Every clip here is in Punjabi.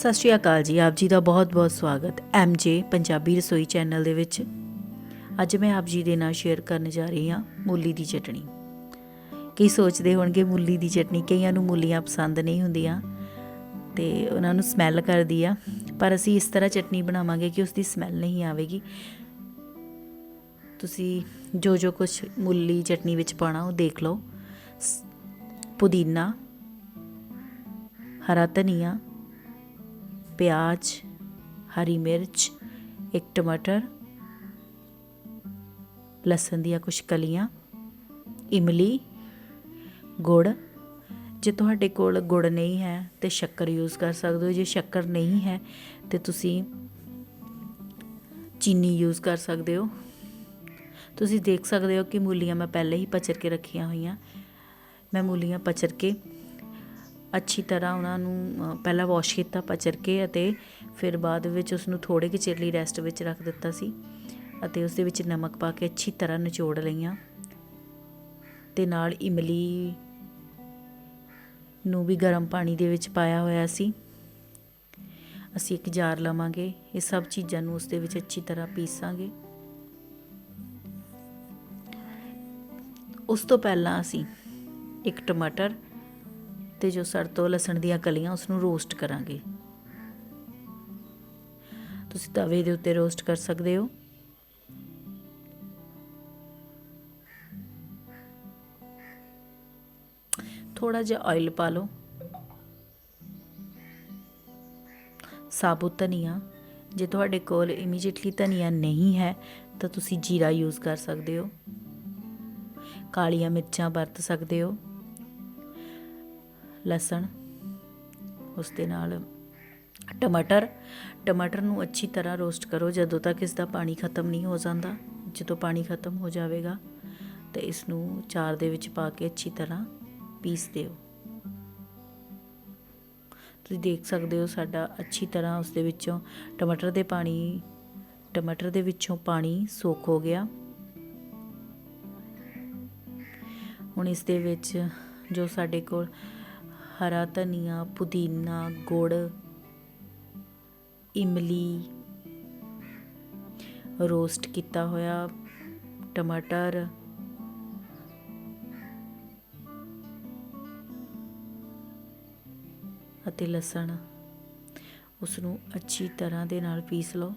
ਸਤਿ ਸ਼੍ਰੀ ਅਕਾਲ ਜੀ, ਆਪ ਜੀ ਦਾ ਬਹੁਤ-ਬਹੁਤ ਸਵਾਗਤ ਐਮਜੇ ਪੰਜਾਬੀ ਰਸੋਈ ਚੈਨਲ ਦੇ ਵਿੱਚ। ਅੱਜ ਮੈਂ ਆਪ ਜੀ ਦੇ ਨਾਲ ਸ਼ੇਅਰ ਕਰਨ ਜਾ ਰਹੀ ਹਾਂ ਮੂਲੀ ਦੀ ਚਟਣੀ। ਕਈ ਸੋਚਦੇ ਹੋਣਗੇ ਮੂਲੀ ਦੀ ਚਟਣੀ ਕਈਆਂ ਨੂੰ ਮੂਲੀਆਂ ਪਸੰਦ ਨਹੀਂ ਹੁੰਦੀਆਂ ਤੇ ਉਹਨਾਂ ਨੂੰ ਸਮੈਲ ਕਰਦੀ ਆ, ਪਰ ਅਸੀਂ ਇਸ ਤਰ੍ਹਾਂ ਚਟਣੀ ਬਣਾਵਾਂਗੇ ਕਿ ਉਸ ਦੀ ਸਮੈਲ ਨਹੀਂ ਆਵੇਗੀ। ਤੁਸੀਂ ਜੋ ਜੋ ਕੁਝ ਮੂਲੀ ਚਟਣੀ ਵਿੱਚ ਪਾਣਾ ਉਹ ਦੇਖ ਲਓ। ਸ- ਪੁਦੀਨਾ, ਹਰਾ ਧਨੀਆ ਪਿਆਜ਼ ਹਰੀ ਮਿਰਚ ਇੱਕ ਟਮਾਟਰ ਲਸਣ ਦੀਆਂ ਕੁਝ ਕਲੀਆਂ, ਇਮਲੀ, ਗੁੜ। ਜੇ ਤੁਹਾਡੇ ਕੋਲ ਗੁੜ ਨਹੀਂ ਹੈ ਤੇ ਸ਼ੱਕਰ ਯੂਜ਼ ਕਰ ਸਕਦੇ ਹੋ। ਜੇ ਸ਼ੱਕਰ ਨਹੀਂ ਹੈ ਤੇ ਤੁਸੀਂ ਚੀਨੀ ਯੂਜ਼ ਕਰ ਸਕਦੇ ਹੋ। ਤੁਸੀਂ ਦੇਖ ਸਕਦੇ ਹੋ ਕਿ ਮੂਲੀਆਂ ਮੈਂ ਪਹਿਲੇ ਹੀ ਪਚਰ ਕੇ ਰੱਖੀਆਂ ਹੋਈਆਂ। ਮੈਂ ਮੂਲੀਆਂ ਪਚਰ ਕੇ ਅੱਛੀ ਤਰ੍ਹਾਂ ਉਹਨਾਂ ਨੂੰ ਪਹਿਲਾਂ ਵਾਸ਼ ਕੀਤਾ, ਪਚਰ ਕੇ ਅਤੇ ਫਿਰ ਬਾਅਦ ਵਿੱਚ ਉਸ ਨੂੰ ਥੋੜੇ ਕਿ ਚਿਰ ਲਈ ਰੈਸਟ ਵਿੱਚ ਰੱਖ ਦਿੱਤਾ ਸੀ ਅਤੇ ਉਸ ਦੇ ਵਿੱਚ ਨਮਕ ਪਾ ਕੇ ਅੱਛੀ ਤਰ੍ਹਾਂ ਨਿਚੋੜ ਲਈਆਂ ਤੇ ਨਾਲ ਇਮਲੀ ਨੂੰ ਵੀ ਗਰਮ ਪਾਣੀ ਦੇ ਵਿੱਚ ਪਾਇਆ ਹੋਇਆ ਸੀ। ਅਸੀਂ ਇੱਕ ਜਾਰ ਲਵਾਂਗੇ, ਇਹ ਸਭ ਚੀਜ਼ਾਂ ਨੂੰ ਉਸ ਦੇ ਵਿੱਚ ਅੱਛੀ ਤਰ੍ਹਾਂ ਪੀਸਾਂਗੇ। ਉਸ ਤੋਂ ਪਹਿਲਾਂ ਅਸੀਂ ਇੱਕ ਟਮਾਟਰ ਤੇ ਜੋ ਸੜ ਤੋਂ ਲਸਣ ਦੀਆਂ ਕਲੀਆਂ ਉਸ ਨੂੰ ਰੋਸਟ ਕਰਾਂਗੇ। ਤੁਸੀਂ ਤਵੇ ਦੇ ਉੱਤੇ ਰੋਸਟ ਕਰ ਸਕਦੇ ਹੋ? ਥੋੜਾ ਜਿਹਾ ਆਇਲ ਪਾ ਲਓ। ਸਾਬੁਤ ਧਨੀਆ। ਜੇ ਤੁਹਾਡੇ ਕੋਲ ਇਮੀਡੀਏਟਲੀ ਧਨੀਆ ਨਹੀਂ ਹੈ, ਤਾਂ ਤੁਸੀਂ ਜੀਰਾ ਯੂਜ਼ ਕਰ ਸਕਦੇ ਹੋ। ਕਾਲੀਆਂ ਮਿਰਚਾਂ ਵਰਤ ਸਕਦੇ ਹੋ। ਲਸਣ ਉਸ ਦੇ ਨਾਲ ਟਮਾਟਰ। ਟਮਾਟਰ ਨੂੰ ਅੱਛੀ ਤਰ੍ਹਾਂ ਰੋਸਟ ਕਰੋ ਜਦੋਂ ਤੱਕ ਇਸ ਦਾ ਪਾਣੀ ਖਤਮ ਨਹੀਂ ਹੋ ਜਾਂਦਾ। ਜਦੋਂ ਪਾਣੀ ਖਤਮ ਹੋ ਜਾਵੇਗਾ, ਤੇ ਇਸ ਨੂੰ ਚਾਰ ਦੇ ਵਿੱਚ ਪਾ ਕੇ ਅੱਛੀ ਤਰ੍ਹਾਂ ਪੀਸ ਦਿਓ। ਤੁਸੀਂ ਦੇਖ ਸਕਦੇ ਹੋ ਸਾਡਾ ਅੱਛੀ ਤਰ੍ਹਾਂ ਉਸ ਦੇ ਵਿੱਚੋਂ ਟਮਾਟਰ ਦੇ ਪਾਣੀ, ਟਮਾਟਰ ਦੇ ਵਿੱਚੋਂ ਪਾਣੀ ਸੋਖ ਹੋ ਗਿਆ। ਹੁਣ ਇਸ ਦੇ ਵਿੱਚ ਜੋ ਸਾਡੇ ਕੋਲ ਹਰਾ ਧਨੀਆ, ਪੁਦੀਨਾ, ਗੁੜ, ਇਮਲੀ, ਰੋਸਟ ਕੀਤਾ ਹੋਇਆ ਟਮਾਟਰ, ਅਤੇ ਲਸਣ। ਉਸ ਨੂੰ ਅੱਛੀ ਤਰ੍ਹਾਂ ਦੇ ਨਾਲ ਪੀਸ ਲਓ।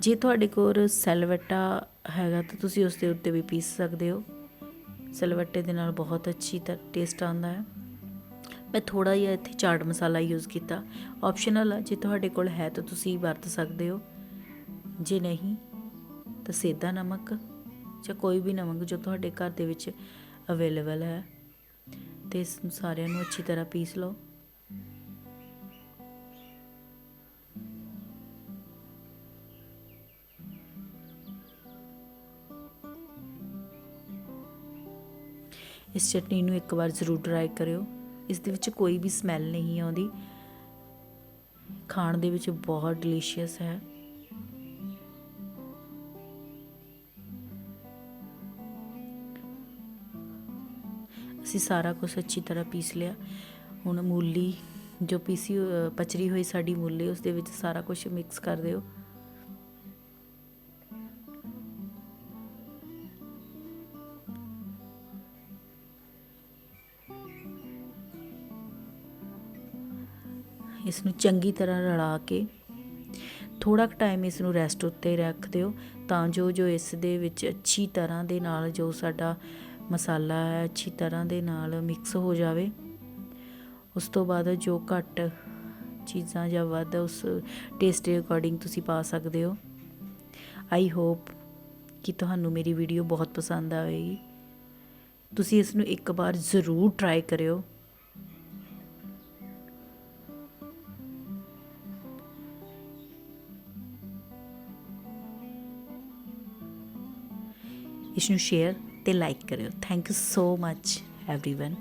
ਜੇ ਤੁਹਾਡੇ ਕੋਲ ਸੈਲਵਟਾ ਹੈਗਾ ਤਾਂ ਤੁਸੀਂ ਉਸ ਦੇ ਉੱਤੇ ਵੀ ਪੀਸ ਸਕਦੇ ਹੋ। ਸਲਵੱਟੇ ਦੇ ਨਾਲ ਬਹੁਤ ਅੱਛੀ ਤਰ੍ਹਾਂ ਟੇਸਟ ਆਉਂਦਾ ਹੈ। ਮੈਂ ਥੋੜਾ ਜਿਹਾ ਇੱਥੇ ਚਾਟ ਮਸਾਲਾ ਯੂਜ਼ ਕੀਤਾ। ਆਪਸ਼ਨਲ ਆ, ਜੇ ਤੁਹਾਡੇ ਕੋਲ ਹੈ ਤਾਂ ਤੁਸੀਂ ਵਰਤ ਸਕਦੇ ਹੋ। ਜੇ ਨਹੀਂ, ਤਾਂ ਸੇਦਾ ਨਮਕ ਜਾਂ ਕੋਈ ਵੀ ਨਮਕ ਜੋ ਤੁਹਾਡੇ ਘਰ ਦੇ ਵਿੱਚ ਅਵੇਲੇਬਲ ਹੈ, ਤੇ ਇਸ ਨੂੰ ਸਾਰਿਆਂ ਨੂੰ ਅੱਛੀ ਤਰ੍ਹਾਂ ਪੀਸ ਲਓ। ਇਸ ਚਟਨੀ ਨੂੰ ਇੱਕ ਵਾਰ ਜ਼ਰੂਰ ਟਰਾਈ ਕਰਿਓ। ਇਸ ਦੇ ਵਿੱਚ ਕੋਈ ਵੀ ਸਮੈਲ ਨਹੀਂ ਆਉਂਦੀ ਖਾਣ ਦੇ ਵਿੱਚ ਬਹੁਤ ਡਿਲੀਸ਼ੀਅਸ ਹੈ। ਅਸੀਂ ਸਾਰਾ ਕੁਝ ਅੱਛੀ ਤਰ੍ਹਾਂ ਪੀਸ ਲਿਆ। ਹੁਣ ਮੂਲੀ ਜੋ ਪੀਸੀ ਪਚਰੀ ਹੋਈ ਸਾਡੀ ਮੂਲੀ, ਉਸ ਦੇ ਵਿੱਚ ਸਾਰਾ ਕੁਝ ਮਿਕਸ ਕਰ ਦਿਓ। ਇਸ ਨੂੰ ਚੰਗੀ ਤਰ੍ਹਾਂ ਰਲਾ ਕੇ ਥੋੜਾ ਕੁ ਟਾਈਮ ਇਸ ਨੂੰ ਰੈਸਟ ਉੱਤੇ ਰੱਖ ਦਿਓ, ਤਾਂ ਜੋ ਜੋ ਇਸ ਦੇ ਵਿੱਚ ਅੱਛੀ ਤਰ੍ਹਾਂ ਦੇ ਨਾਲ ਜੋ ਸਾਡਾ ਮਸਾਲਾ ਹੈ, ਅੱਛੀ ਤਰ੍ਹਾਂ ਦੇ ਨਾਲ ਮਿਕਸ ਹੋ ਜਾਵੇ। ਉਸ ਤੋਂ ਬਾਅਦ ਜੋ ਘੱਟ ਚੀਜ਼ਾਂ ਜਾਂ ਵੱਧ ਉਸ ਟੇਸਟ ਦੇ ਅਕੋਰਡਿੰਗ ਤੁਸੀਂ ਪਾ ਸਕਦੇ ਹੋ। ਆਈ ਹੋਪ ਕਿ ਤੁਹਾਨੂੰ ਮੇਰੀ ਵੀਡੀਓ ਬਹੁਤ ਪਸੰਦ ਆਵੇਗੀ। ਤੁਸੀਂ ਇਸ ਨੂੰ ਇੱਕ ਵਾਰ ਜ਼ਰੂਰ ਟਰਾਈ ਕਰਿਓ। ਇਸ ਨੂੰ ਸ਼ੇਅਰ ਤੇ ਲਾਈਕ ਕਰਿਓ thank you so much everyone